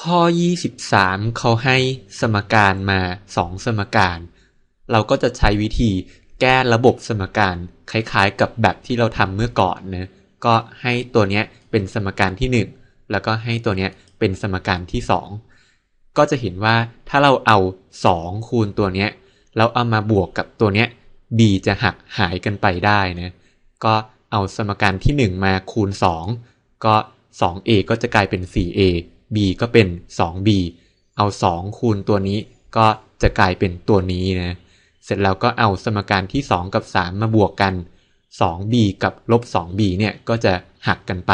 ข้อ 23 เขาให้สมการมา2สมการ เราก็จะใช้วิธีแก้ระบบสมการคล้ายๆ กับแบบที่เราทำเมื่อก่อนนะก็ให้ตัวเนี้ยเป็นสมการที่ 1 แล้วก็ให้ตัวเนี้ยเป็นสมการที่ 2 ก็จะเห็นว่าถ้าเราเอา 2 คูณตัวเนี้ยแล้วเอามาบวกกับตัวเนี้ย b จะหักหายกันไปได้นะก็เอาสมการที่ 1 มาคูณ 2 ก็ 2a ก็จะกลายเป็น 4a b ก็เป็น 2b เอา 2 คูณตัวนี้ก็จะกลายเป็นตัวนี้นะ เสร็จแล้วก็เอาสมการที่ 2 กับ 3 มาบวกกัน 2b กับลบ 2b เนี่ยก็จะหักกันไป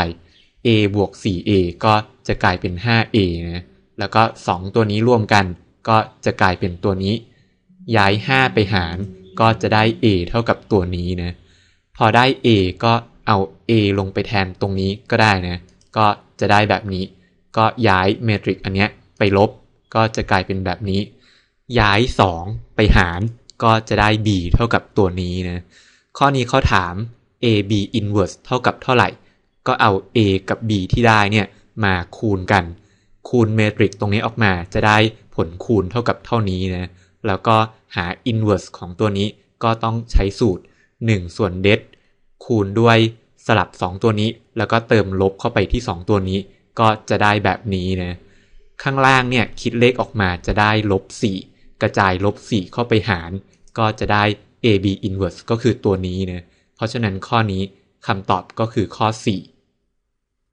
a บวก 4a ก็จะกลายเป็น 5a นะ แล้วก็ 2 ตัวนี้รวมกันก็จะกลายเป็นตัวนี้ ย้าย 5 ไปหาร ก็จะได้ a เท่ากับตัวนี้นะ พอได้ a ก็เอา a ลงไปแทนตรงนี้ก็ได้นะ ก็จะได้แบบนี้ ก็ย้ายเมทริกอันเนี้ยไปลบก็จะกลายเป็นแบบนี้ ย้าย 2 ไปหารก็จะได้ b เท่ากับตัวนี้นะ ข้อนี้เขาถาม a b inverse เท่ากับเท่าไหร่ ก็เอา a กับ b ที่ได้เนี่ยมาคูณกัน คูณเมทริกตรงนี้ออกมาจะได้ผลคูณเท่ากับเท่านี้นะ แล้วก็หา inverse ของตัวนี้ก็ต้องใช้สูตร 1 ส่วนเดคูณด้วยสลับ 2 ตัวนี้ แล้วก็เติมลบเข้าไปที่ 2 ตัวนี้ ก็จะได้แบบนี้นะ ข้างล่างเนี่ยคิดเลขออกมาจะได้ลบ4กระจายลบ4เข้าไปหาร ก็จะได้ AB inverse ก็คือตัวนี้นะ เพราะฉะนั้นข้อนี้คำตอบก็คือข้อ 4